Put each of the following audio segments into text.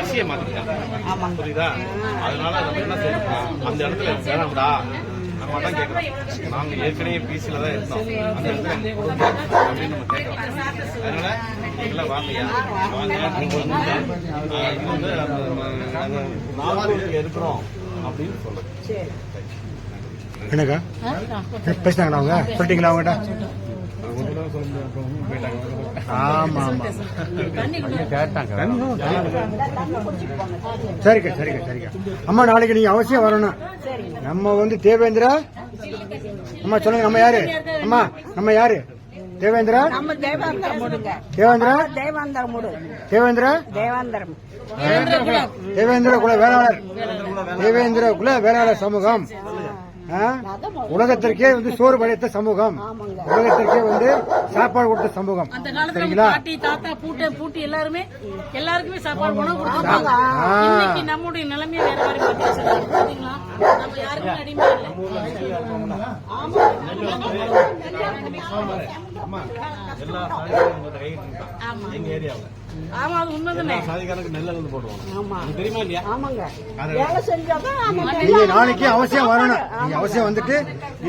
எஸ்சியை மாத்திட்டாங்க புரியுதா? அதனால நம்ம என்ன செய்யணும் அந்த இடத்துல வேணாம்டா. நம்ம தான் கேட்கறோம். நாங்க ஏற்கனவே பிசில தான் இருந்தோம். அந்த இடத்துல கொடுங்க அப்படின்னு நம்ம கேட்கறோம். அதனால நீங்களாம் வாங்கய்யா வாங்க. நீங்க வந்து நாலாவது இருக்கிறோம் அப்படின்னு சொல்லுங்க. என்னக்கா? பேசினாங்களா அவங்க? சொல்லிட்டீங்களா அவங்ககிட்ட? ஆமா ஆமா. சரிக்கா சரிக்கா சரிக்கா. அம்மா நாளைக்கு நீங்க அவசியம் வரணும். நம்ம வந்து தேவேந்திரா? அம்மா சொல்லுங்க நம்ம யாரு? அம்மா நம்ம யாரு? தேவேந்திரா? தேவேந்திரா? தேவேந்திரா? தேவாந்தரம். தேவேந்திர குல வேளாளர். தேவேந்திர குல வேளாளர் சமூகம்? உலகத்திற்கே வந்து சோறு படைத்த சமூகம். உலகத்திற்கே வந்து சாப்பாடு கொடுத்த சமூகம். அந்த காலத்துல சரிங்களா? பாட்டி தாத்தா பூட்டை பூட்டி எல்லாருமே எல்லாருக்குமே சாப்பாடு உணவு கொடுத்தாங்க. இன்னைக்கு நம்முடைய நிலைமையை வேற மாதிரி. பாத்தீங்களா? நம்ம யாருக்குமே அடிமை இல்லை. ஆமா. ஆமா. அது உண்மைதானே? நீங்க நாளைக்கு அவசியம் வரணும். நீங்க அவசியம் வந்துட்டு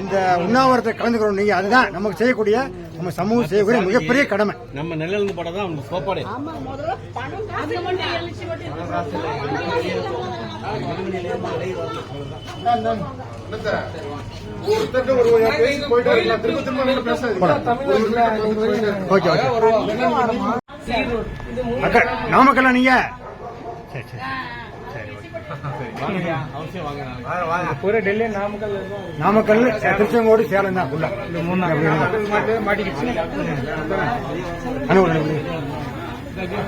இந்த உண்ணாவிரத்தை கலந்துக்கிறோம். நீங்க அதுதான் நமக்கு செய்யக்கூடிய நம்ம சமூகம் செய்யக்கூடிய மிகப்பெரிய கடமை. நம்ம நெல்ல இருந்து போட தான் சோப்பாடு. அக்கா நாமக்கல்ல நீங்க சரி சரி சரி டெல்லி நாமக்கல் திருச்செங்கோடு சேலம் தான் ஃபுல்லா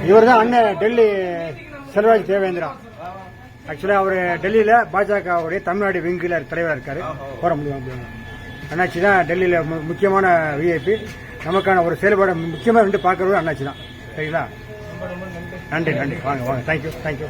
இவர் தான் அண்ணன் டெல்லி செல்வாஜ் தேவேந்திரா. ஆக்சுவலா அவர் டெல்லியில பாஜகவுடைய தமிழ்நாடு விங்கில தலைவராக இருக்காரு. போற முடியும் அண்ணாச்சி தான் டெல்லியில முக்கியமான விஐபி நமக்கான ஒரு செயல்பாடு முக்கியமா ரெண்டு பார்க்கறது அண்ணாச்சி தான். சரிங்களா? நன்றி. நன்றி வாங்க வாங்க. Thank you thank you